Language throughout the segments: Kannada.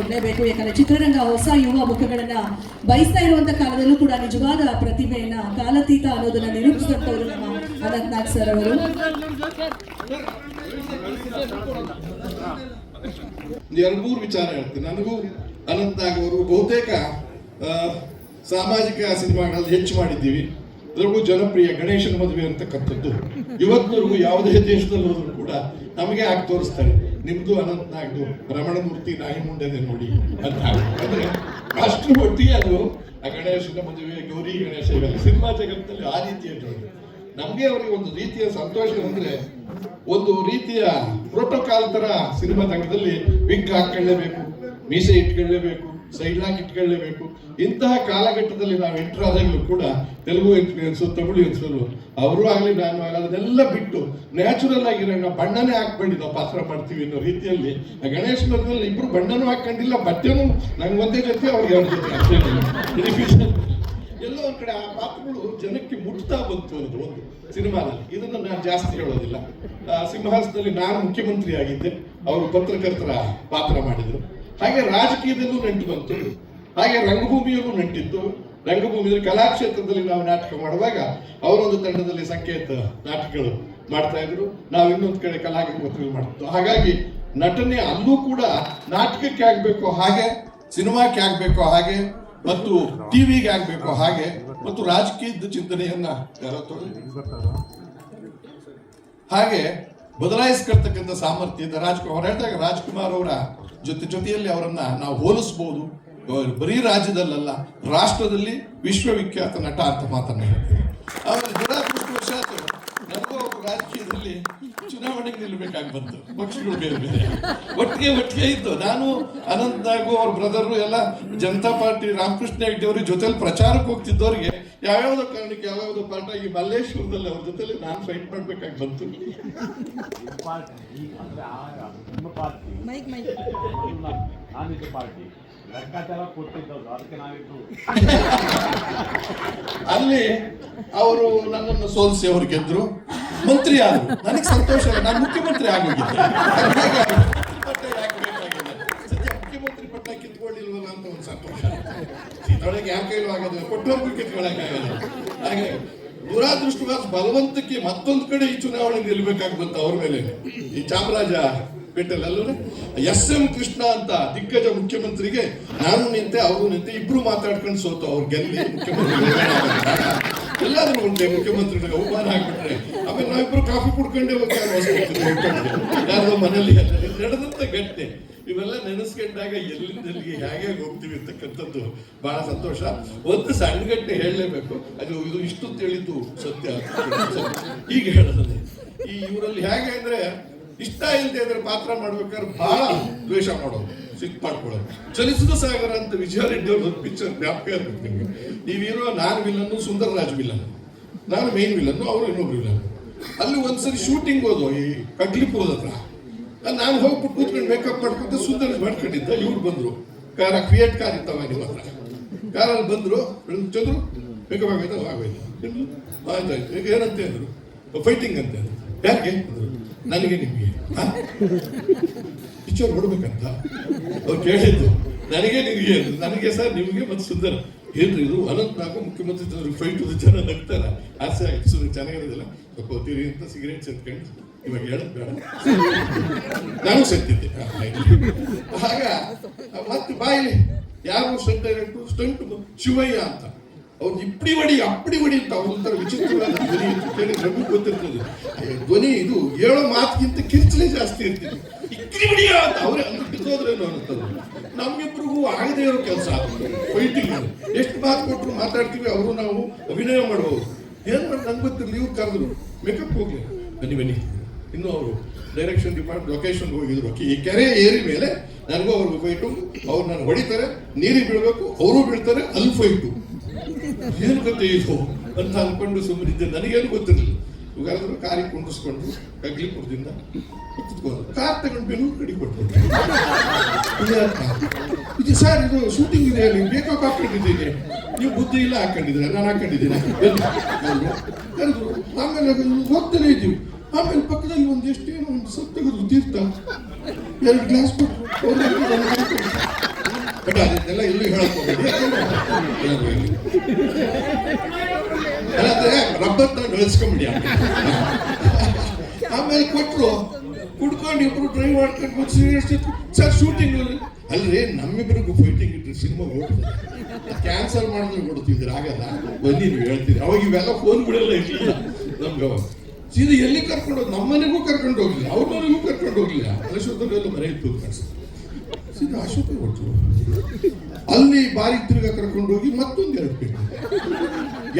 ಕೊಡಲೇಬೇಕು ಯಾಕಂದ್ರೆ ಚಿತ್ರರಂಗ ಹೊಸ ಯುವ ಮುಖಗಳನ್ನ ಬಯಸ್ತಾ ಇರುವಂತ ಕಾಲದಲ್ಲೂ ಕೂಡ ನಿಜವಾದ ಪ್ರತಿಭೆಯನ್ನ, ಕಾಲತೀತ ಅನ್ನೋದನ್ನ ನಿರೂಪಿಸಿದಂತವರು ನಮ್ಮ ಅನಂತನಾಗ್ ಸರ್ ಅವರು. ಎರಡು ಮೂರು ವಿಚಾರ ಹೇಳ್ತೀನಿ. ನನಗೂ ಅನಂತನಾಗ್ ಅವರು ಬಹುತೇಕ ಸಾಮಾಜಿಕ ಸಿನಿಮಾಗಳಲ್ಲಿ ಹೆಚ್ಚು ಮಾಡಿದ್ದೀವಿ. ಅದರಲ್ಲೂ ಜನಪ್ರಿಯ ಗಣೇಶನ ಮದುವೆ ಅಂತಕ್ಕಂಥದ್ದು. ಇವತ್ತಿನವರೆಗೂ ಯಾವುದೇ ದೇಶದಲ್ಲಿ ಹೋದ್ರು ಕೂಡ ನಮಗೆ ಆಗಿ ತೋರಿಸ್ತಾರೆ. ನಿಮ್ದು ಅನಂತನಾಗ್ದು ರಮಣಮೂರ್ತಿ ನಾಯಿ ಮುಂಡೆದೆ ನೋಡಿ ಅಂತ ಅಂದ್ರೆ ಅಷ್ಟು ಮಟ್ಟಿಗೆ ಅದು ಆ ಗಣೇಶನ ಮದುವೆ ಗೌರಿ, ಗಣೇಶ ಇವೆಲ್ಲ ಸಿನಿಮಾ ಜಗತ್ತಿನಲ್ಲಿ ಆ ರೀತಿಯ ಜೋಡಿ ನಮಗೆ ಅವರಿಗೆ ಒಂದು ರೀತಿಯ ಸಂತೋಷ ಅಂದ್ರೆ ಒಂದು ರೀತಿಯ ಪ್ರೋಟೋಕಾಲ್ ತರ ಸಿನಿಮಾ ತಂಡದಲ್ಲಿ ವಿಗ್ ಹಾಕೊಳ್ಳೇಬೇಕು ಮೀಸೆ ಇಟ್ಕೊಳ್ಳೇಬೇಕು ಸೈಡ್ ಲಾಕ್ ಇಟ್ಕೊಳ್ಳೇಬೇಕು ಇಂತಹ ಕಾಲಘಟ್ಟದಲ್ಲಿ ನಾವು ಎಂಟರ್ ಆದಾಗಲೂ ಕೂಡ ತೆಲುಗು ಇನ್ಫ್ಲೂಯೆನ್ಸು ತಮಿಳು ಇನ್ಫ್ಲೂಯನ್ಸು ಅವರು ಆಗಲಿ ನಾನು ಆಗಲಿ ಅದನ್ನೆಲ್ಲ ಬಿಟ್ಟು ನ್ಯಾಚುರಲ್ ಆಗಿರೋ ಬಣ್ಣನೇ ಹಾಕ್ಬೇಡಿ ನಾವು ಪಾತ್ರ ಮಾಡ್ತೀವಿ ಅನ್ನೋ ರೀತಿಯಲ್ಲಿ ಗಣೇಶ ಮದುವೆಯಲ್ಲಿ ಇಬ್ರು ಬಣ್ಣನೂ ಹಾಕೊಂಡಿಲ್ಲ ಬಟ್ಟೆನೂ ನಂಗೆ ಒಂದೇ ಜೊತೆ ಅವ್ರಿಗೆ ಎರಡು ಜೊತೆ ಎಲ್ಲೋ ಒಂದು ಕಡೆ ಆ ಪಾತ್ರಗಳು ಜನಕ್ಕೆ ಮುಟ್ತಾ ಬಂತು ಅನ್ನೋದು ಒಂದು ಸಿನಿಮಾದಲ್ಲಿ. ಇದನ್ನ ನಾನು ಜಾಸ್ತಿ ಹೇಳೋದಿಲ್ಲ. ಸಿಂಹಾಸನದಲ್ಲಿ ನಾನು ಮುಖ್ಯಮಂತ್ರಿ ಆಗಿದ್ದೆ ಅವರು ಪತ್ರಕರ್ತರ ಪಾತ್ರ ಮಾಡಿದರು. ಹಾಗೆ ರಾಜಕೀಯದಲ್ಲೂ ನಂಟು ಬಂತು ಹಾಗೆ ರಂಗಭೂಮಿಯಲ್ಲೂ ನಂಟಿತ್ತು ರಂಗಭೂಮಿಯಲ್ಲಿ ಕಲಾಕ್ಷೇತ್ರದಲ್ಲಿ ನಾವು ನಾಟಕ ಮಾಡುವಾಗ ಅವರೊಂದು ತಂಡದಲ್ಲಿ ಸಂಕೇತ ನಾಟಕಗಳು ಮಾಡ್ತಾ ಇದ್ರು ನಾವು ಇನ್ನೊಂದು ಕಡೆ ಕಲಾಗಂಗೋತ್ರಿಗಳು ಮಾಡ್ತಿತ್ತು ಹಾಗಾಗಿ ನಟನೆ ಅಲ್ಲೂ ಕೂಡ ನಾಟಕಕ್ಕೆ ಆಗ್ಬೇಕು ಹಾಗೆ, ಸಿನಿಮಾಕ್ಕೆ ಆಗ್ಬೇಕು ಹಾಗೆ, ಮತ್ತು ಟಿವಿಗೆ ಆಗ್ಬೇಕು ಹಾಗೆ, ಮತ್ತು ರಾಜಕೀಯದ ಚಿಂತನೆಯನ್ನ. ಹಾಗೆ ಬದಲಾಯಿಸ್ಕೊಳ್ತಕ್ಕಂಥ ಸಾಮರ್ಥ್ಯದ ರಾಜ್ಕುಮಾರ್ ಹೇಳಿದಾಗ ರಾಜ್ಕುಮಾರ್ ಅವರ ಜೊತೆ ಜೊತೆಯಲ್ಲಿ ಅವರನ್ನ ನಾವು ಹೋಲಿಸ್ಬೋದು. ಬರೀ ರಾಜ್ಯದಲ್ಲಲ್ಲ, ರಾಷ್ಟ್ರದಲ್ಲಿ ವಿಶ್ವವಿಖ್ಯಾತ ನಟ ಅಂತ ಮಾತನ್ನ ಹೇಳ್ತೀವಿ. ಆಮೇಲೆ ದುರಾದೃಷ್ಟವಶಾತ್ ನನಗೂ ಅವರು ರಾಜಕೀಯದಲ್ಲಿ ಚುನಾವಣೆಗೆ ನಿಲ್ಲಬೇಕಾಗಿ ಬಂತು. ಪಕ್ಷಗಳು ಬೇರೆ ಬೇರೆ. ಒಟ್ಟಿಗೆ ಒಟ್ಟಿಗೆ ಇತ್ತು. ನಾನು ಅನಂತ್ ನಾಗು ಅವ್ರ ಬ್ರದರು ಎಲ್ಲ ಜನತಾ ಪಾರ್ಟಿ ರಾಮಕೃಷ್ಣ ಹೆಗ್ಡೆ ಅವ್ರ ಜೊತೆಲಿ ಪ್ರಚಾರಕ್ಕೆ ಹೋಗ್ತಿದ್ದವ್ರಿಗೆ ಯಾವ್ಯಾವ್ದೋ ಕಾರಣಕ್ಕೆ ಯಾವ್ಯಾವ್ದೋ ಪಾರ್ಟ ಈ ಮಲ್ಲೇಶ್ವರದಲ್ಲಿ ಅವ್ರ ಜೊತೆಲಿ ನಾನು ಫೈಟ್ ಮಾಡ್ಬೇಕಾಗಿ ಬಂತು. ಪಾರ್ಟಿ. ಅಲ್ಲಿ ಅವರು ನನ್ನನ್ನು ಸೋಲಿಸಿ ಅವರು ಗೆದ್ರು. ಮಂತ್ರಿ ಆದ್ರು. ನನಗೆ ಸಂತೋಷ ಇಲ್ಲ. ನಾನು ಮುಖ್ಯಮಂತ್ರಿ ಆಗೋಗಿದ್ದೆ. ಮುಖ್ಯಮಂತ್ರಿ ಪಟ್ಟ ಕಿತ್ಕೊಳ್ಳಿಲ್ವಲ್ಲ ಅಂತ ಒಂದು ಸಂತೋಷ. ಇದರೊಳಗೆ ಯಾಕೆ ಕೈಲೂ ಆಗೋದು ಕೊಟ್ಟವ್ರಿಗೂ ಕಿತ್ಕೊಳ್ಳೋಕ್ಕಾಗಲ್ಲ ಹಾಗೆ ದುರಾದೃಷ್ಟವಾದ ಬಲವಂತಕ್ಕೆ ಮತ್ತೊಂದು ಕಡೆ ಈ ಚುನಾವಣೆ ನಿಲ್ಬೇಕಾಗಿ ಬಂತು ಅವ್ರ ಮೇಲೆ. ಈ ಚಾಮರಾಜ ಪೇಟೆಲ್ ಎಸ್ ಎಂ ಕೃಷ್ಣ ಅಂತ ದಿಗ್ಗಜ ಮುಖ್ಯಮಂತ್ರಿಗೆ ನಾನು ನಿಂತೆ, ಅವರು ನಿಂತೆ ಇಬ್ರು ಮಾತಾಡ್ಕೊಂಡು ಸೋತು ಅವ್ರು ಗೆಲ್ಲಿ ಮುಖ್ಯಮಂತ್ರಿ ಎಲ್ಲಾದ್ರೂ ಉಂಟೆ ಮುಖ್ಯಮಂತ್ರಿಗಳಿಗೆ ಅವಮಾನ ಆಗ್ಬಿಟ್ರೆ. ಆಮೇಲೆ ನಾವಿಬ್ರು ಕಾಫಿ ಕುಡ್ಕೊಂಡೇ ಯಾರೋ ಮನೇಲಿ ನಡೆದಂತ ಘಟನೆ. ಇವೆಲ್ಲ ನೆನೆಸ್ಕೊಂಡಾಗ ಎಲ್ಲಿಂದ ಎಲ್ಲಿಗೆ ಹೇಗೆ ಹೋಗ್ತೀವಿ ಅಂತಕ್ಕಂಥದ್ದು ಬಹಳ ಸಂತೋಷ. ಒಂದು ಸಣ್ಣ ಘಟನೆ ಹೇಳಲೇಬೇಕು. ಅದು ಇದು ಇಷ್ಟು ತಿಳಿದು ಸತ್ಯ ಈಗ ಹೇಳೋದೇ ಈ ಇವರಲ್ಲಿ ಹೇಗೆ ಅಂದ್ರೆ ಇಷ್ಟ ಇಲ್ಲದೆ ಇದ್ರೆ ಪಾತ್ರ ಮಾಡ್ಬೇಕಾದ್ರೆ ಬಹಳ ದ್ವೇಷ ಮಾಡೋದು ಸಿಕ್ ಮಾಡ್ಕೊಳ್ಳೋದು ಚಲಿಸಿದ ಸಾಗರ ಅಂತ ವಿಜಯ ರೆಡ್ಡಿ ಪಿಕ್ಚರ್ ಜ್ಞಾಪಕ ಇರ್ಬೇಕು ನಿಮಗೆ. ನೀವಿರೋ ನಾನು ವಿಲನ್ನು ಸುಂದರರಾಜ್ ವಿಲನ್ ನಾನು ಮೇನ್ ವಿಲನ್ನು ಅವರು ಇನ್ನೊಬ್ರು ವಿಲನ್ ಅಲ್ಲಿ ಒಂದ್ಸರಿ ಶೂಟಿಂಗ್ ಹೋದು ಈ ಕಡ್ಲಿಪ್ ಹೋದ್ರ ನಾನು ಹೋಗ್ಬಿಟ್ಟು ಕೂತ್ಕೊಂಡು ಮೇಕಪ್ ಮಾಡ್ಕೊಂತ ಸುಂದರ ಮಾಡ್ಕೊಂಡಿದ್ದ, ಇವ್ರು ಬಂದ್ರು. ಕಾರ ಕ್ರಿಯೇಟ್ ಕಾರ್ ಇತ್ತವ ನಿಮ್ಮ ಹತ್ರ. ಕಾರಲ್ಲಿ ಬಂದ್ರು ಚಂದ್ರು? ಮೇಕಪ್ ಆಗೋಯ್ತಾ ಆಗೋಯ್ತು ಆಯ್ತು ಈಗ ಏನಂತ ಹೇಳಿದ್ರು? ಫೈಟಿಂಗ್ ಅಂತ ಹೇಳಿದ್ರು. ಯಾಕೆ. ನನಗೆ ನಿಮಗೆ ಪಿಕ್ಚರ್ ಬಿಡ್ಬೇಕಂತ ಅವ್ರು ಕೇಳಿದ್ದು, ನನಗೆ ನಿಮಗೆ, ನನಗೆ ಸರ್ ನಿಮಗೆ ಮತ್ತೆ ಸುಂದರ. ಏನ್ರಿ ಇದು? ಅನಂತ್ ನಾಗು ಮುಖ್ಯಮಂತ್ರಿ ಜನರು ಫೈಟ್ ಜನ ನಗ್ತಾರ. ಆಸೆ ಆಯ್ತು ಚೆನ್ನಾಗಿರೋದಿಲ್ಲ. ಸ್ವಲ್ಪ ಹೊತ್ತೀರಿ ಅಂತ ಸಿಗರೇಟ್ ಸೆತ್ಕೊಂಡು ಇವಾಗ ಹೇಳಕ್ ಬೇಡ. ನಾನು ಸತ್ತಿದ್ದೆ. ಆಗ ಮತ್ತೆ ಬಾಯಿ, ಯಾರು ಸ್ಟಂಟ್ ಸ್ಟಂಟ್ ಶಿವಯ್ಯ ಅಂತ. ಅವ್ರು ಇಪ್ಪಡಿ ಹೊಡಿ ಅಪ್ಪಡಿ ಮಾಡಿ ಅಂತ ಒಂಥರ ವಿಚಿತ್ರವಾದ ಧ್ವನಿ ಅಂತ ಕೇಳಿ ನಮಗೂ ಗೊತ್ತಿರ್ತದೆ. ಧ್ವನಿ ಇದು ಹೇಳೋ ಮಾತಿಗಿಂತ ಕಿರ್ಚಲೇ ಜಾಸ್ತಿ ಇರ್ತೀವಿ ಇಕ್ಕಡಿ ಹೊಡಿಯ ಅಂತ ಅವರೇ ಅಂದ್ರೆ ಬಿದ್ದೋದ್ರೇನು ನಮ್ಗಿಬ್ರಿಗೂ ಆಗದೇ ಇರೋ ಕೆಲಸ ಫೈಟಿಂಗ್ ಎಷ್ಟು ಮಾತು ಕೊಟ್ಟರು ಮಾತಾಡ್ತೀವಿ, ಅವರು ನಾವು ಅಭಿನಯ ಮಾಡ್ಬೋದು. ಏನು ಮಾಡಿ ನಂಗೆ ಗೊತ್ತಿರಲಿ, ಇವ್ರು ಕರೆದ್ರು ಮೇಕಪ್ ಹೋಗ್ಲಿ. ಬನ್ನಿ ಬನ್ನಿ. ಇನ್ನು ಅವರು ಡೈರೆಕ್ಷನ್ ಡಿಪಾರ್ಟ್ ಲೊಕೇಶನ್ ಹೋಗಿದ್ರು. ಈ ಕೆರೆ ಏರಿ ಮೇಲೆ, ನನಗೂ ಅವ್ರಿಗೆ ಫೈಟು ಅವ್ರು ನಾನು ಹೊಡಿತಾರೆ, ನೀರಿಗೆ ಬೀಳಬೇಕು, ಅವರು ಬೀಳ್ತಾರೆ, ಅಲ್ಲಿ ಫೈಟು ಏನು ಕತೆ ಇದು? ಅಂತ ಅನ್ಕೊಂಡು ಸುಮ್ಮನಿದ್ದೆ ನನಗೇನು ಗೊತ್ತಿರಲಿಲ್ಲ. ಇವಾಗಾದ್ರೂ ಕಾರಿಗೆ ಕುಂಡಿಸ್ಕೊಂಡು ಕಗ್ಲಿಪುರದಿಂದ ಕುತ್ಕೊಂಡು ಕಾರ್ ತಗೊಂಡು ಬೆಂಗಳೂರು ಕಡೆ ಕೊಟ್ಟು ಇದು ಸರ್, ಇದು ಶೂಟಿಂಗ್ ಇದೆ ನೀವು ಬೇಕೋ ಹಾಕೊಂಡಿದ್ದೀನಿ ನೀವು ಬುದ್ಧಿ ಇಲ್ಲ ಹಾಕೊಂಡಿದ್ದೀರ ನಾನು ಹಾಕೊಂಡಿದ್ದೀನಿ ಆಮೇಲೆ ಹೋಗ್ತಾನೆ ಇದ್ದೀವಿ. ಆಮೇಲೆ ಪಕ್ಕದಲ್ಲಿ ಒಂದು ಎಷ್ಟೇನೋ ಒಂದು ಸ್ವಲ್ಪ ತೆಗೆದು ತೀರ್ಥ. ಎರಡು ಗ್ಲಾಸ್ ಕೊಟ್ಟು ಅದನ್ನೆಲ್ಲ ಎಲ್ಲೂ ಹೇಳಕ್ ಹೋಗ್ಬೇಡಿ? ಎಲ್ಲರೂ ಹೇಳಿ. ಅಲ್ಲಂದ್ರೆ ರಬ್ಬರ್ ತಗೊಂಡು ಇಳಿಸ್ಕೊಂಬಿಡಿ ಆಮೇಲೆ ಕೊಟ್ರು, ಕುಡ್ಕೊಂಡು ಇಬ್ರು ಡ್ರೈವ್ ಮಾಡ್ಕೊಂಡು ಇತ್ತು. ಸರ್ ಶೂಟಿಂಗ್ ಅಲ್ರಿ ನಮ್ಮಿಬ್ರಿಗೂ ಫೈಟಿಂಗ್ ಇಟ್ಟು ಸಿನಿಮಾ ಓಡ್ತದೆ ಕ್ಯಾನ್ಸಲ್ ಮಾಡಿದ್ರೆ ಕೊಡ್ತಿದ್ರು ಆಗಲ್ಲ. ಬನ್ನಿ, ನೀವು ಹೇಳ್ತೀರಿ. ಅವಾಗ ಇವೆಲ್ಲ ಫೋನ್ ಬಿಡಲ್ಲ ಇರಲಿಲ್ಲ. ನಮ್ಗೆ ಅವಾಗ. ಸೀದಾ ಎಲ್ಲಿ ಕರ್ಕೊಂಡು ನಮ್ಮನೆಗೂ ಕರ್ಕೊಂಡು ಹೋಗಿಲ್ಲ ಅವ್ರ ಮನೆಗೂ ಕರ್ಕೊಂಡು ಹೋಗ್ಲಿಲ್ಲ. ಅಶೋಕದಲ್ಲೆಲ್ಲ ಮನೆ ಇತ್ತು ಸೀದಾ ಅಶೋಕ ಕೊಟ್ಟರು ಅಲ್ಲಿ ಬಾರಿ ತಿರುಗ ಕರ್ಕೊಂಡು ಹೋಗಿ ಮತ್ತೊಂದು ಎರಡು ಪೇಟೆ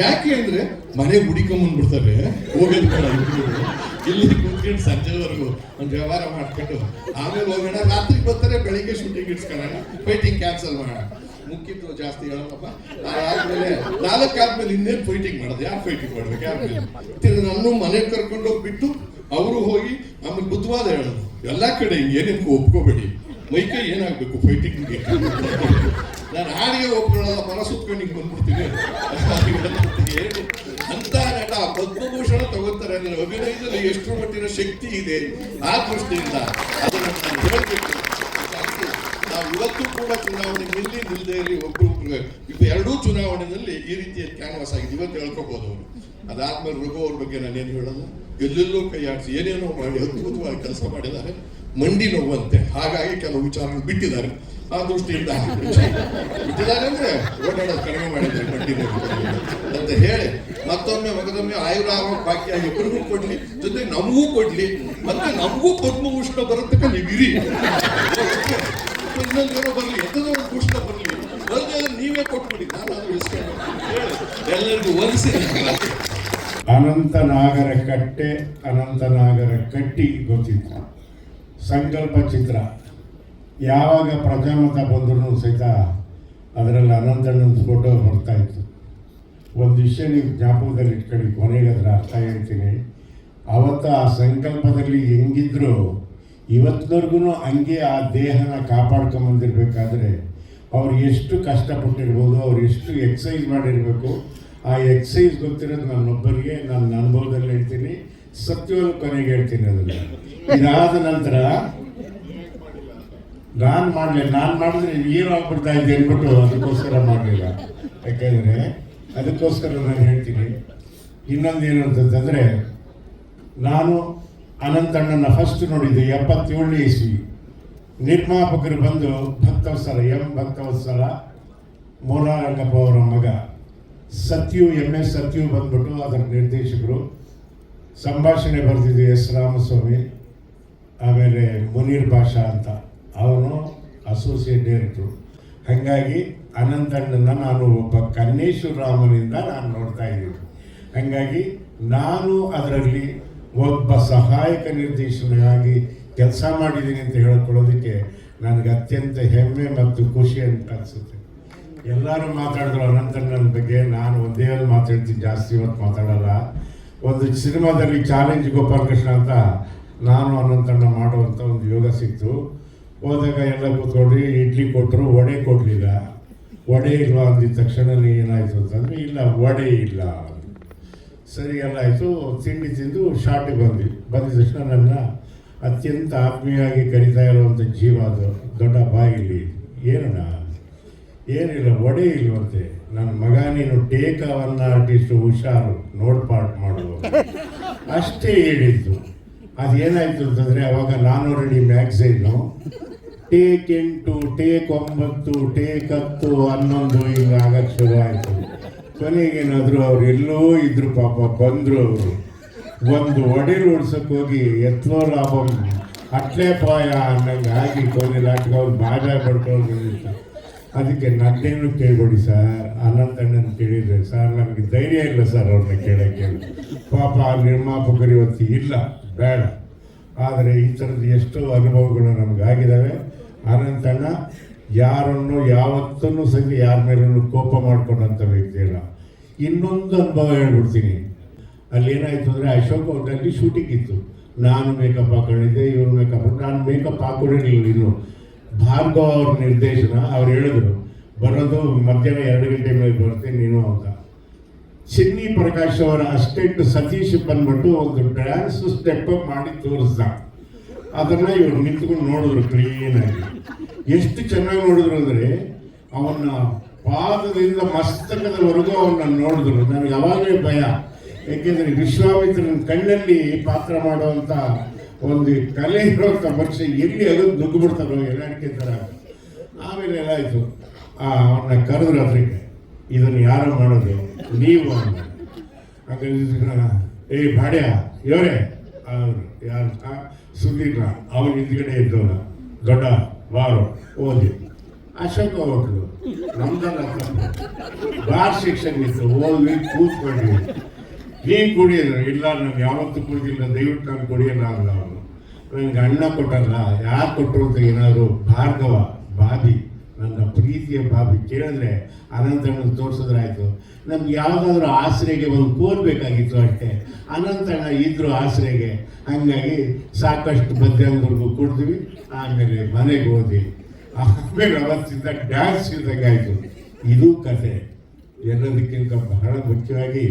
ಯಾಕೆ ಅಂದ್ರೆ ಮನೆ ಹುಡಿಕೊಂಬಂದ್ಬಿಡ್ತಾರೆ ಹೋಗೋದು ಬೇಡ. ಇಲ್ಲಿ ಕುತ್ಕೊಂಡು ಸಂಜೆವರೆಗೂ ಒಂದು ವ್ಯವಹಾರ ಮಾಡ್ಕೊಂಡು ಆಮೇಲೆ ಹೋಗೋಣ. ರಾತ್ರಿ ಬರ್ತಾರೆ, ಬೆಳಿಗ್ಗೆ ಶೂಟಿಂಗ್ ಇಡ್ಸ್ಕೊಳ್ಳೋಣ. ಫೈಟಿಂಗ್ ಕ್ಯಾನ್ಸಲ್ ಮಾಡೋಣ. ಮುಖ್ಯತ್ವ ಜಾಸ್ತಿ ಹೇಳೋಣಪ್ಪ. ಆದ್ಮೇಲೆ ನಾಲ್ಕು ಆದ್ಮೇಲೆ ಇನ್ನೇನು ಫೈಟಿಂಗ್ ಮಾಡೋದು? ಯಾರು ಫೈಟಿಂಗ್ ಮಾಡ್ಬೇಕು? ಯಾರು ತಿರ್ಗಿ ಮನೆಗೆ ಕರ್ಕೊಂಡು ಹೋಗ್ಬಿಟ್ಟು ಅವರು ಹೋಗಿ ಆಮೇಲೆ ಬುದ್ಧವಾದ ಹೇಳೋದು. ಎಲ್ಲಾ ಕಡೆ ಏನೇನು ಒಪ್ಕೋಬೇಡಿ. ಮೈಕೈ ಏನಾಗಬೇಕು? ಫೈಟಿಂಗ್ಗೆ ನಾನು ಹಾಡಿಗೆ ಒಪ್ಕೊಳ್ಳೋದ ಮನ ಸುತ್ಕೊಂಡು ಹಿಂಗೆ ಬಂದ್ಬಿಡ್ತೀನಿ. ಅಂತ ನಟ ಪದ್ಮಭೂಷಣ ತಗೋತಾರೆ ಅಂದರೆ ಅಭಿನಯದಲ್ಲಿ ಎಷ್ಟು ಮಟ್ಟಿನ ಶಕ್ತಿ ಇದೆ ಆ ದೃಷ್ಟಿಯಿಂದ. ಅದನ್ನು ನಾನು ಹೇಳ್ಬೇಕು. ನಾವು ಇವತ್ತು ಕೂಡ ಚುನಾವಣೆ ನಿಲ್ಲಿ ನಿಲ್ಲದೆ ಇರಲಿ ಒಬ್ಬರು ಇವು ಎರಡೂ ಚುನಾವಣೆಯಲ್ಲಿ ಈ ರೀತಿಯ ಕ್ಯಾನ್ವಾಸ್ ಆಗಿದೆ. ಇವತ್ತು ಹೇಳ್ಕೋಬಹುದು ಅವರು. ಅದಾದ್ಮೇಲೆ ರಘು ಅವ್ರ ಬಗ್ಗೆ ನಾನೇನು ಹೇಳಲ್ಲ ಎಲ್ಲೆಲ್ಲೋ ಕೈ ಆಡಿಸಿ, ಏನೇನೋ ಮಾಡಿ, ಅದ್ಭುತವಾಗಿ ಕೆಲಸ ಮಾಡಿದ್ದಾರೆ. ಮಂಡಿ ನೋವಂತೆ. ಹಾಗಾಗಿ ಕೆಲವು ವಿಚಾರಗಳು ಬಿಟ್ಟಿದ್ದಾರೆ. ಆ ದೃಷ್ಟಿಯಿಂದ ಬಿಟ್ಟಿದ್ದಾರೆ ಅಂದ್ರೆ ಓಡಾಡೋದು ಕಡಿಮೆ ಮಾಡಿದ್ದಾರೆ ಮಂಡಿ ನೋವು ಅಂತ ಹೇಳಿ ಮತ್ತೊಮ್ಮೆ ಮಗದೊಮ್ಮೆ ಆಯುರಾಮ ಭಾಗ್ಯ ಇಬ್ಬರಿಗೂ ಕೊಡ್ಲಿ. ಜೊತೆ ನಮಗೂ ಕೊಡ್ಲಿ. ಮತ್ತೆ ನಮಗೂ ಪದ್ಮಭೂಷಣ ಬರತಕ್ಕ ನೀವಿರಿ. ಇನ್ನೊಂದು ಏನೋ ಬರಲಿ ಎಂಥದೋ ಒಂದು ಪುಸ್ತಕ ಬರಲಿ ನೀವೇ ಕೊಟ್ಬಿಡಿ ನಾನು ಎಲ್ಲರಿಗೂ ಅನಂತನಾಗರ ಕಟ್ಟೆ ಅನಂತನಾಗರ ಕಟ್ಟಿ ಗೊತ್ತಿತ್ತು ಸಂಕಲ್ಪ ಚಿತ್ರ. ಯಾವಾಗ ಪ್ರಜಾಮತ ಬಂದರೂ ಸಹಿತ ಅದರಲ್ಲಿ ಅನಂತಣ್ಣನ ಫೋಟೋ ಬರ್ತಾ ಇತ್ತು. ಒಂದು ವಿಷಯ ನೀವು ಜ್ಞಾಪಕದಲ್ಲಿ ಇಟ್ಕೊಂಡು ಕೊನೆಗೆ ಅದರ ಅರ್ಥ ಹೇಳ್ತೀನಿ. ಅವತ್ತು ಆ ಸಂಕಲ್ಪದಲ್ಲಿ ಹೆಂಗಿದ್ರು ಇವತ್ತಿನವರೆಗೂ ಹಂಗೆ ಆ ದೇಹನ ಕಾಪಾಡ್ಕೊಂಬಂದಿರಬೇಕಾದ್ರೆ ಅವ್ರು ಎಷ್ಟು ಕಷ್ಟಪಟ್ಟಿರ್ಬೋದು, ಅವ್ರು ಎಷ್ಟು ಎಕ್ಸಸೈಸ್ ಮಾಡಿರಬೇಕು, ಆ ಎಕ್ಸಸೈಸ್ ಗೊತ್ತಿರೋದು ನನ್ನೊಬ್ಬರಿಗೆ, ನನ್ನ ಅನುಭವದಲ್ಲಿ ಹೇಳ್ತೀನಿ. ಸತ್ಯವನ್ನು ಕೊನೆಗೆ ಹೇಳ್ತೀನಿ ಅದನ್ನು. ಇದಾದ ನಂತರ ನಾನು ಮಾಡಲಿಲ್ಲ ನಾನು ಮಾಡಿದ್ರೆ ಏನು ಆಗ್ಬಿಡ್ತಾ ಇದ್ದೆ ಅಂದ್ಬಿಟ್ಟು ಅದಕ್ಕೋಸ್ಕರ ಮಾಡಲಿಲ್ಲ. ಯಾಕೆಂದರೆ ಅದಕ್ಕೋಸ್ಕರ ನಾನು ಹೇಳ್ತೀನಿ. ಇನ್ನೊಂದು ಏನು ಅಂತಂತಂದರೆ, ನಾನು ಅನಂತಣ್ಣನ ಫಸ್ಟ್ ನೋಡಿದ್ದು ಎಪ್ಪತ್ತೇಳನೇ ಇಸ್ವಿ. ನಿರ್ಮಾಪಕರು ಬಂದು ಭಕ್ತವತ್ಸಲ, ಎಂ ಭಕ್ತವತ್ಸಲ, ಮೋನಾರಂಗಪ್ಪ ಅವರ ಮಗ ಸತ್ಯು ಎಂ ಎಸ್ ಸತ್ಯು ಬಂದ್ಬಿಟ್ಟು ಅದರ ನಿರ್ದೇಶಕರು. ಸಂಭಾಷಣೆ ಬರೆದಿದ್ದು ಎಸ್ ರಾಮಸ್ವಾಮಿ, ಆಮೇಲೆ ಮುನೀರ್ ಭಾಷಾ ಅಂತ. ಅವನು ಅಸೋಸಿಯೇಟ್ ಡೈರೆಕ್ಟ್ರು ಹಾಗಾಗಿ ಅನಂತಣ್ಣನ ನಾನು ಒಬ್ಬ ಕನ್ನೇಶ್ವರ ರಾಮನಿಂದ ನಾನು ನೋಡ್ತಾ ಇದ್ದೀನಿ. ಹಾಗಾಗಿ ನಾನು ಅದರಲ್ಲಿ ಒಬ್ಬ ಸಹಾಯಕ ನಿರ್ದೇಶನಾಗಿ ಕೆಲಸ ಮಾಡಿದ್ದೀನಿ ಅಂತ ಹೇಳ್ಕೊಳ್ಳೋದಕ್ಕೆ ನನಗೆ ಅತ್ಯಂತ ಹೆಮ್ಮೆ ಮತ್ತು ಖುಷಿ ಅಂತ ಅನಿಸುತ್ತೆ. ಎಲ್ಲರೂ ಮಾತಾಡಿದ್ರು ಅನಂತಣ್ಣನ ಬಗ್ಗೆ, ನಾನು ಒಂದೇ ಒಂದು ಮಾತಾಡ್ತೀನಿ ಜಾಸ್ತಿ ಇವತ್ತು ಮಾತಾಡಲ್ಲ. ಒಂದು ಸಿನಿಮಾದಲ್ಲಿ ಚಾಲೆಂಜ್ ಗೋಪಾಲಕೃಷ್ಣ ಅಂತ ನಾನು ಅನಂತಣ್ಣ ಮಾಡುವಂಥ ಒಂದು ಯೋಗ ಸಿಕ್ತು. ಹೋದಾಗ ಎಲ್ಲ ಕೂತ್ಕೊಂಡು ಇಡ್ಲಿ ಕೊಟ್ಟರು ವಡೆ ಕೊಡಲಿಲ್ಲ. ವಡೆ ಇಲ್ವಾ ಅಂದಿದ್ದ ತಕ್ಷಣ ಏನಾಯಿತು ಅಂತಂದರೆ, ಇಲ್ಲ, ವಡೆ ಇಲ್ಲ ಸರಿ, ಎಲ್ಲ ಆಯಿತು. ತಿಂಡಿ ತಿಂದು ಶಾರ್ಟಿಗೆ ಬಂದ್ವಿ. ಬಂದಿದ ತಕ್ಷಣ ನನ್ನ ಅತ್ಯಂತ ಆತ್ಮೀಯವಾಗಿ ಕರಿತಾ ಇರುವಂಥ ಜೀವ ಅದು. ದೊಡ್ಡ ಬಾಯಿಲಿ ಏನಣ್ಣ? ಏನಿಲ್ಲ, ಒಡೆ ಇಲ್ವಂತೆ. ನನ್ನ ಮಗ, ನೀನು ಟೇಕ್ ಅವನ್ನ ಆರ್ಟಿಸ್ಟು ಹುಷಾರು ನೋಡ್ಪಾಟ್ ಮಾಡುವ ಅಷ್ಟೇ ಹೇಳಿದ್ದು. ಏನಾಯಿತು ಅಂತಂದರೆ, ಅವಾಗ ನಾನ್ನೂರಡಿ ಮ್ಯಾಗ್ಝೈನು ಟೇಕ್ ಎಂಟು, ಟೇಕ್ ಒಂಬತ್ತು, ಟೇಕ್ ಹತ್ತು, ಹನ್ನೊಂದು, ಹಿಂಗೆ ಆಗಕ್ಕೆ ಶುರು ಆಯಿತು. ಕೊನೆಗೇನಾದರೂ ಅವ್ರು ಎಲ್ಲೋ ಇದ್ರು ಪಾಪ ಬಂದರು ಅವರು. ಒಂದು ಒಡೆಲು ಓಡ್ಸಕ್ಕೆ ಹೋಗಿ ಎತ್ತೋ ಲಾಭಂ ಅಟ್ಲೇ ಪಾಯ ಅನ್ನಂಗೆ ಆಗಿ ಕೊನೆ ಲಾಟ್ಗೆ ಅವ್ರು ಬಾಜಾ ಪಡ್ಕೊಂಡು ಅದಕ್ಕೆ ನನ್ನೇನು ಕೇಳ್ಬೇಡಿ ಸರ್, ಅನಂತಣ್ಣನ ಕೇಳಿದ್ರೆ ಸರ್ ನನಗೆ ಧೈರ್ಯ ಇಲ್ಲ ಸರ್ ಅವ್ರನ್ನ ಕೇಳೋಕ್ಕೆ ಪಾಪ ಆ ನಿರ್ಮಾಪಕರು ಇವತ್ತು ಇಲ್ಲ, ಬೇಡ. ಆದರೆ ಈ ಥರದ ಎಷ್ಟೋ ಅನುಭವಗಳು ನಮಗಾಗಿದ್ದಾವೆ ಅನಂತಣ್ಣ, ಯಾರನ್ನು ಯಾವತ್ತೂ ಸಹ ಯಾರ ಮೇಲೂ ಕೋಪ ಮಾಡ್ಕೊಂಡಂಥ ವ್ಯಕ್ತಿ ಇಲ್ಲ ಇನ್ನೊಂದು ಅನುಭವ ಹೇಳ್ಬಿಡ್ತೀನಿ. ಅಲ್ಲಿ ಏನಾಯ್ತು ಅಂದರೆ ಅಶೋಕ್ ಅವ್ರಲ್ಲಿ ಶೂಟಿಂಗ್ ಇತ್ತು. ನಾನು ಮೇಕಪ್ ಹಾಕೊಂಡಿದ್ದೆ ಇವ್ರು ಮೇಕಪ್ ನಾನು ಮೇಕಪ್ ಹಾಕೊಂಡಿರಲಿಲ್ಲ ಇನ್ನು. ಭಾರ್ಗವ ಅವ್ರ ನಿರ್ದೇಶನ, ಅವ್ರು ಹೇಳಿದ್ರು, ಬರೋದು ಮಧ್ಯಾಹ್ನ ಎರಡು ಗಂಟೆ ಮೇಲೆ ಬರ್ತೀನಿ ನೀನು ಅಂತ. ಚಿನ್ನಿ ಪ್ರಕಾಶ್ ಅವರ ಅಸ್ಟೆಂಟ್ ಸತೀಶ್ ಬಂದ್ಬಿಟ್ಟು ಒಂದು ಡ್ಯಾನ್ಸ್ ಸ್ಟೆಪ್ ಮಾಡಿ ತೋರಿಸ್ದ. ಅದನ್ನ ಇವ್ರು ನಿಂತ್ಕೊಂಡು ನೋಡಿದ್ರು ಕ್ಲೀನ್ ಆಗಿ. ಎಷ್ಟು ಚೆನ್ನಾಗಿ ನೋಡಿದ್ರು ಅಂದ್ರೆ ಅವನ್ನ ಪಾದದಿಂದ ಮಸ್ತಕದವರೆಗೂ ಅವನ್ನ ನೋಡಿದ್ರು. ನನಗೆ ಯಾವಾಗಲೇ ಭಯ. ಏಕೆಂದರೆ ವಿಶ್ವಾಮಿತ್ರನ ಕಣ್ಣಲ್ಲಿ ಪಾತ್ರ ಮಾಡುವಂತ ಒಂದು ಕಲೆ ಇರುವಂತ ಮನುಷ್ಯ ಎಲ್ಲಿ ಅದು ನುಗ್ಗು ಬಿಡ್ತಾರೋ ಎಲ್ಲರಿಕೆ ತರ ಆಮೇಲೆ ಏನಾಯ್ತು? ಆ ಅವನ್ನ ಕರೆದ್ರು ಅದ್ರಿಗೆ. ಇದನ್ನು ಯಾರು ಮಾಡೋದು? ನೀವು. ಹಾಗಾದ್ರೆ ಏ ಬಾಡ್ಯ ಇವರೇ. ಅವರು, ಯಾರು? ಸುಧೀರ ಅವನ ಹಿಂದ್ಗಡೆ ಇದ್ದವನ ದೊಡ್ಡ, ಬಾರು, ಓದಿ. ಅಶೋಕ ಹೋಟ್ಲು ನಮ್ದಲ್ಲ. ಬಾರ್ ಶಿಕ್ಷಣ ಇತ್ತು ಓದಿ ಕೂತ್ಕೊಂಡ್ವಿ ನೀನ್ ಕುಡಿಯೋದು ಇಲ್ಲ ನಾನು ಯಾವತ್ತೂ ಕುಡಿದಿಲ್ಲ, ದಯವಿಟ್ಟು ನಾನು ಕುಡಿಯಲ್ಲ ಅಂದ ಅವನು. ನನಗೆ ಅಣ್ಣ ಕೊಟ್ಟಲ್ಲ, ಯಾರು ಕೊಟ್ಟರು ಅಂತ ಏನಾದ್ರು ಭಾರ್ಗವ, ಬಾಬಿ, ನನ್ನ ಪ್ರೀತಿಯ ಬಾಬಿ, ಕೇಳಿದ್ರೆ ಅನಂತಣ್ಣ ತೋರಿಸಿದ್ರಾಯ್ತು ನಮ್ಗೆ ಯಾವುದಾದ್ರೂ ಆಸರೆಗೆ ಒಂದು ಕೋರ್ಬೇಕಾಗಿತ್ತು ಅಷ್ಟೇ. ಅನಂತಣ್ಣ ಇದ್ರು ಆಸರೆಗೆ ಹಂಗಾಗಿ ಸಾಕಷ್ಟು ಮಧ್ಯಾಹ್ನವರೆಗೂ ಕುಡಿದ್ವಿ, ಆಮೇಲೆ ಮನೆಗೆ ಹೋದ್ವಿ. ಆಮೇಲೆ ಅವತ್ತಿಂದ ಡ್ಯಾನ್ಸ್ ಇದ್ದಂಗಾಯಿತು ಇದು ಕತೆ. ಎಲ್ಲದಕ್ಕಿಂತ ಬಹಳ ಮುಖ್ಯವಾಗಿ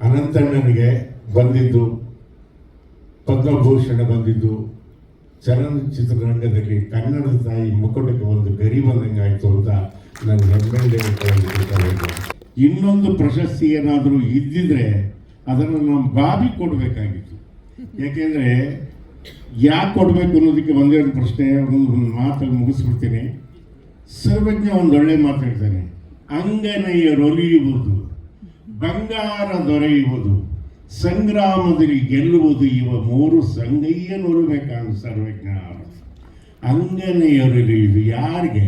ಅನಂತಣ್ಣನಿಗೆ ಬಂದಿದ್ದು, ಪದ್ಮಭೂಷಣ ಬಂದಿದ್ದು, ಚಲನಚಿತ್ರರಂಗದಲ್ಲಿ ಕನ್ನಡದ ತಾಯಿ ಮುಖಟಕ್ಕೆ ಒಂದು ಗರಿ ಬಂದಂಗಾಯಿತು ಅಂತ ನನ್ನ ಹೆಮ್ಮೆ ಇನ್ನೊಂದು ಪ್ರಶಸ್ತಿ ಏನಾದರೂ ಇದ್ದಿದ್ರೆ ಅದನ್ನು ನಮ್ಮ ಬಾಬಿ ಕೊಡಬೇಕಾಗಿತ್ತು. ಯಾಕೆಂದರೆ ಯಾಕೆ ಕೊಡಬೇಕು ಅನ್ನೋದಕ್ಕೆ ಒಂದೇ ಒಂದು ಪ್ರಶ್ನೆ, ಒಂದು ಒಂದು ಮಾತಲ್ಲಿ ಮುಗಿಸ್ಬಿಡ್ತೀನಿ. ಸರ್ವಜ್ಞ ಒಂದು ಒಳ್ಳೆ ಮಾತು ಹೇಳ್ತಾನೆ. ಅಂಗನೆಯರೊಲಿಯುವುದು ಬಂಗಾರ ದೊರೆಯುವುದು, ಸಂಗ್ರಾಮದಲ್ಲಿ ಗೆಲ್ಲುವುದು ಇವ ಮೂರು ಸಂಗಯ್ಯನೊಲಬೇಕಾണ് ಸರ್ವಜ್ಞ. ಅಂಗನೆಯರೊಲಿಯುವುದು ಯಾರಿಗೆ?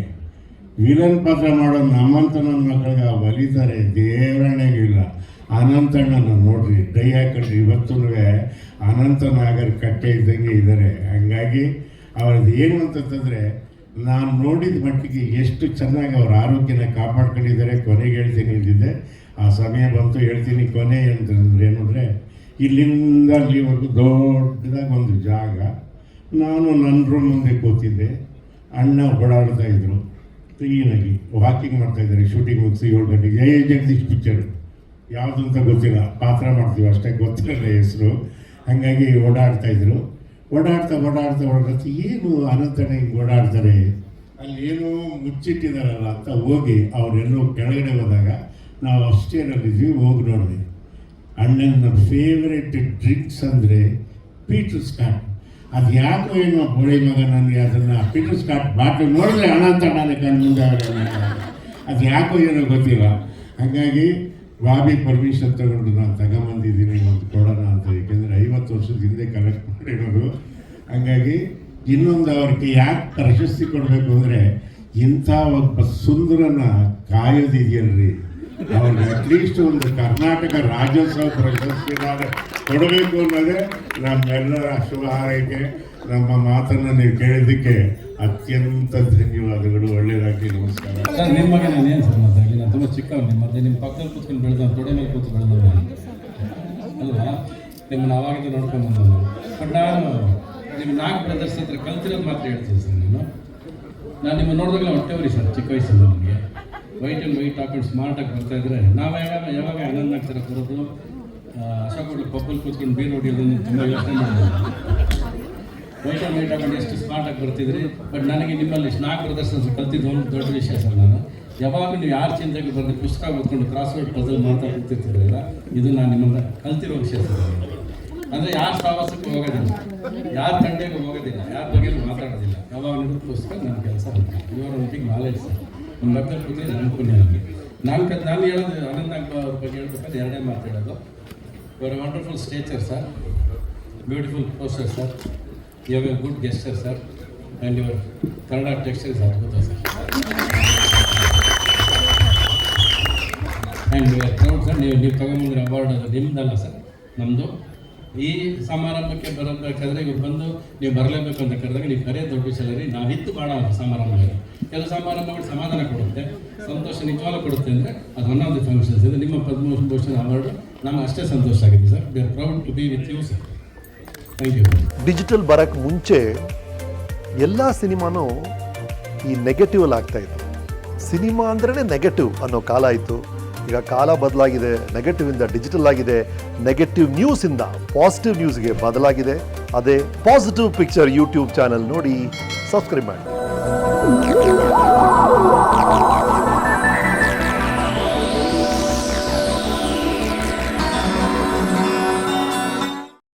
ವಿಲನ್ ಪಾತ್ರ ಮಾಡೋ ನಮ್ಮಂತ ನನ್ನ ಮಕ್ಕಳಿಗೆ ಒಲಿತಾರೆ ದೇವರಣೆಗಿಲ್ಲ ಅನಂತಣ್ಣನ ನೋಡ್ರಿ ದಯ ಹಾಕೊಂಡ್ರಿ ಇವತ್ತೂ ಅನಂತ ನಾಗರ್ ಕಟ್ಟೆ ಇದ್ದಂಗೆ ಇದ್ದಾರೆ. ಹಂಗಾಗಿ ಅವ್ರದ್ದು ಏನು ಅಂತಂತಂದರೆ, ನಾನು ನೋಡಿದ ಮಟ್ಟಿಗೆ ಎಷ್ಟು ಚೆನ್ನಾಗಿ ಅವ್ರ ಆರೋಗ್ಯನ ಕಾಪಾಡ್ಕೊಂಡಿದ್ದಾರೆ ಕೊನೆಗೆ ಹೇಳ್ತೀನಿ ಇದ್ದಿದ್ದೆ ಆ ಸಮಯ ಬಂತು, ಹೇಳ್ತೀನಿ ಕೊನೆ ಅಂತಂದ್ರೆ ಏನು ಅಂದರೆ, ಇಲ್ಲಿಂದ ಅಲ್ಲಿವರೆಗೂ ದೊಡ್ಡದಾಗಿ ಒಂದು ಜಾಗ. ನಾನು ನನ್ನ ರೂಮ್ ಮುಂದೆ ಕೂತಿದ್ದೆ. ಅಣ್ಣ ಓಡಾಡ್ತಾ ಇದ್ರು. ಕ್ಲೀನಾಗಿ ವಾಕಿಂಗ್ ಮಾಡ್ತಾ ಇದ್ದಾರೆ ಶೂಟಿಂಗ್ ಮುಗಿಸಿ ಏಳು ಗಂಟೆಗೆ. ಜಯ ಜಗದೀಶ್ ಪಿಕ್ಚರ್ ಯಾವುದು ಅಂತ ಗೊತ್ತಿಲ್ಲ. ಪಾತ್ರ ಮಾಡ್ತೀವಿ ಅಷ್ಟೇ ಗೊತ್ತಿರಲ್ಲ ಹೆಸರು. ಹಾಗಾಗಿ ಓಡಾಡ್ತಾ ಇದ್ರು. ಓಡಾಡ್ತಾ ಓಡಾಡ್ತಾ ಓಡಾಡ್ತಾ ಏನು ಅನಂತನ ಹಿಂಗೆ ಓಡಾಡ್ತಾರೆ? ಅಲ್ಲಿ ಏನೋ ಮುಚ್ಚಿಟ್ಟಿದಾರಲ್ಲ ಅಂತ ಹೋಗಿ ಅವರೆಲ್ಲೋ ಕೆಳಗಡೆ ಹೋದಾಗ ನಾವು ಅಷ್ಟೇನಲ್ಲಿದ್ವಿ ಹೋಗಿ ನೋಡಿದೆ. ಅಣ್ಣನ ಫೇವ್ರೆಟ್ ಡ್ರಿಂಕ್ಸ್ ಅಂದರೆ ಪೀಟರ್ ಸ್ಕಾಟ್ ಅದು ಯಾಕೋ ಏನೋ ಬೋಳಿ ಮಗ ನನಗೆ ಅದನ್ನು ಪೀಟರ್ ಸ್ಕಾಟ್ ಬಾಟ್ಲು ನೋಡಿದ್ರೆ ಅಣ್ಣ ಅಂತ ಮುಂದೆ ಅದು ಯಾಕೋ ಏನೋ ಗೊತ್ತಿಲ್ಲ. ಹಾಗಾಗಿ ಬಾಬಿ ಪರ್ಮಿಷನ್ ತಗೊಂಡು ನಾನು ತಗೊಂಬಂದಿದ್ದೀನಿ, ಒಂದು ಕೊಡೋಣ ಅಂತ. ಏಕೆಂದರೆ ಐವತ್ತು ವರ್ಷದ ಹಿಂದೆ ಕಲೆಕ್ಟ್ ಮಾಡಿರೋದು. ಹಾಗಾಗಿ ಇನ್ನೊಂದು ಅವ್ರಿಗೆ ಯಾಕೆ ಪ್ರಶಸ್ತಿ ಕೊಡಬೇಕು ಅಂದರೆ, ಇಂಥ ಒಬ್ಬ ಸುಂದರನ ಕಾಯೋದಿದೆಯಲ್ರಿ. ಅವ್ರಿಗೆ ಅಟ್ಲೀಸ್ಟ್ ಒಂದು ಕರ್ನಾಟಕ ರಾಜ್ಯೋತ್ಸವ ಪ್ರಶಸ್ತಿ ಕೊಡಬೇಕು ಅನ್ನೋದೇ ನಮ್ಮೆಲ್ಲರ ಶುಭ ಹಾರೈಕೆ ನಮ್ಮ ಮಾತನ್ನು ನೀವು ಕೇಳಿದ್ದಕ್ಕೆ ಅತ್ಯಂತ ಧನ್ಯವಾದಗಳು. ಒಳ್ಳೆಯದಾಗಿ ನಮಸ್ಕಾರ. ತುಂಬ ಚಿಕ್ಕವನು ಮತ್ತೆ ನಿಮ್ಮ ಪಕ್ಕದಲ್ಲಿ ಕೂತ್ಕೊಂಡು ಬೆಳೆದವನು ತೊಡೆ ಮೇಲೆ ಕೂತು ಬೆಳೆದವನು ಅಲ್ವಾ? ನಿಮ್ಮನ್ನು ಅವಾಗಿಂದ ನೋಡ್ಕೊಂಡು ಬಂದವನು. ಬಟ್ ನಾನು ನಿಮ್ಮ ನಾಲ್ಕು ಬ್ರದರ್ಸ್ ಹತ್ರ ಕಲ್ತಿರೋದು ಮಾತ್ರ ಹೇಳ್ತೀನಿ ಸರ್ ನಾನು. ನಾನು ನಿಮ್ಮ ನೋಡಿದಾಗಲೇ ಹೊಟ್ಟೆವರಿ ಸರ್, ಚಿಕ್ಕ ವಯಸ್ಸಲ್ಲಿ ನನಗೆ ವೈಟ್ ಆ್ಯಂಡ್ ವೈಟ್ ಹಾಕೊಂಡು ಸ್ಮಾರ್ಟಾಗಿ ಬರ್ತಾ ಇದ್ರೆ, ನಾವು ಯಾವಾಗ ಯಾವಾಗ ಆನಂದ ಆಗ್ತಾರೆ ಬರೋದು? ಅಶೋಕ್ ಹೋಟ್ಲು ಪಬ್ಬಲ್ಲಿ ಕೂತ್ಕೊಂಡು ಬೀರ್ ಹೊಡಿಯೋದು ತುಂಬ ಯೋಚನೆ ಮಾಡಿದೆ ವೈಟ್ ಆ್ಯಂಡ್ ವೈಟ್ ಹಾಕೊಂಡು ಎಷ್ಟು ಸ್ಮಾರ್ಟಾಗಿ ಬರ್ತಿದ್ರಿ? ಬಟ್ ನನಗೆ ನಿಮ್ಮಲ್ಲಿ ನಾಲ್ಕು ಪ್ರದರ್ಶನ ಕಲ್ತಿದ್ದು ಒಂದು ದೊಡ್ಡ ವಿಷಯ ಸರ್ ನಾನು. ಯಾವಾಗ ನೀವು ಯಾರು ಚಿಂತೆಗೆ ಬಂದು ಪುಸ್ತಕ ಓದ್ಕೊಂಡು ಕ್ರಾಸ್ ವರ್ಡ್ ಪದಲ್ ಮಾತಾಡ್ತಿರ್ತಿರಲಿಲ್ಲ ಇದು ನಾನು ನಿಮ್ಮನ್ನ ಕಲ್ತಿರೋ ವಿಷಯ ಅಂದರೆ ಯಾರು ಸಾಹಸಕ್ಕೆ ಹೋಗೋದಿಲ್ಲ. ಯಾರ ತಂಡೆಗೆ ಹೋಗೋದಿಲ್ಲ. ಯಾರ ಬಗ್ಗೆ ಮಾತಾಡೋದಿಲ್ಲ. ಯಾವಾಗ ಪುಸ್ತಕ ನನ್ನ ಕೆಲಸ ಇವರ ಒಟ್ಟಿಗೆ ನಾಲೆಜ್ ಸರ್ ನಮ್ಮ ಮಕ್ಕಳ ಬಗ್ಗೆ ನನ್ನ ಪುಣ್ಯ ನಾನು ನಾನು ಹೇಳೋದು ಅನಂತ ಅವ್ರ ಬಗ್ಗೆ ಹೇಳ್ಬೇಕಾದ್ರೆ ಎರಡನೇ ಮಾತಾಡೋದು ಹೇಳೋದು. Your wonderful stature sir beautiful poster sir you have a good gesture sir and your Kannada textiles ಅದ್ಭುತ sir and your proud sir ನೀವು ನೀವು ತಗೊಂಬಂದ್ರೆ ಅವಾರ್ಡ್ ಅದು ನಿಮ್ಮದಲ್ಲ ಸರ್. ನಮ್ಮದು ಈ ಸಮಾರಂಭಕ್ಕೆ ಬರಬೇಕಾದ್ರೆ ಇವ್ರು ಬಂದು ನೀವು ಬರಲೇಬೇಕು ಅಂತ ಕರೆದಾಗ ನೀವು ಕರೆ ದೊಡ್ಡ ವಿಷಯ ನಾವಿತ್ತು ಭಾಳ ಸಮಾರಂಭ ಇದೆ. ಕೆಲವು ಸಮಾರಂಭಗಳು ಸಮಾಧಾನ ಕೊಡುತ್ತೆ, ಸಂತೋಷ ನಿಜವಾಗ್ಲೂ ಕೊಡುತ್ತೆ ಅಂದರೆ ಅದು ಒನ್ ಆಫ್ ದಿ ಫಂಕ್ಷನ್ಸ್ ಇದೆ. ನಿಮ್ಮ ಪದ್ಮಭೂಷಣ ಅವಾರ್ಡ್ ನಮ್ಗೆ ಅಷ್ಟೇ ಸಂತೋಷ ಆಗಿದೆ sir. We are proud to be with you sir thank you digital ಬರೋಕ್ಕೆ ಮುಂಚೆ ಎಲ್ಲ ಸಿನಿಮಾನೂ ಈ ನೆಗೆಟಿವ್ ಆಗ್ತಾ ಇತ್ತು. ಸಿನಿಮಾ ಅಂದ್ರೇ ನೆಗೆಟಿವ್ ಅನ್ನೋ ಕಾಲ ಇತ್ತು. ಈಗ ಕಾಲ ಬದಲಾಗಿದೆ ನೆಗೆಟಿವಿಂದ ಡಿಜಿಟಲ್ ಆಗಿದೆ ನೆಗೆಟಿವ್ ಇಂದ ಪಾಸಿಟಿವ್ ನ್ಯೂಸ್ಗೆ ಬದಲಾಗಿದೆ. ಅದೇ ಪಾಸಿಟಿವ್ ಪಿಕ್ಚರ್ ಯೂಟ್ಯೂಬ್ ಚಾನೆಲ್ ನೋಡಿ ಸಬ್ಸ್ಕ್ರೈಬ್ ಮಾಡಿ.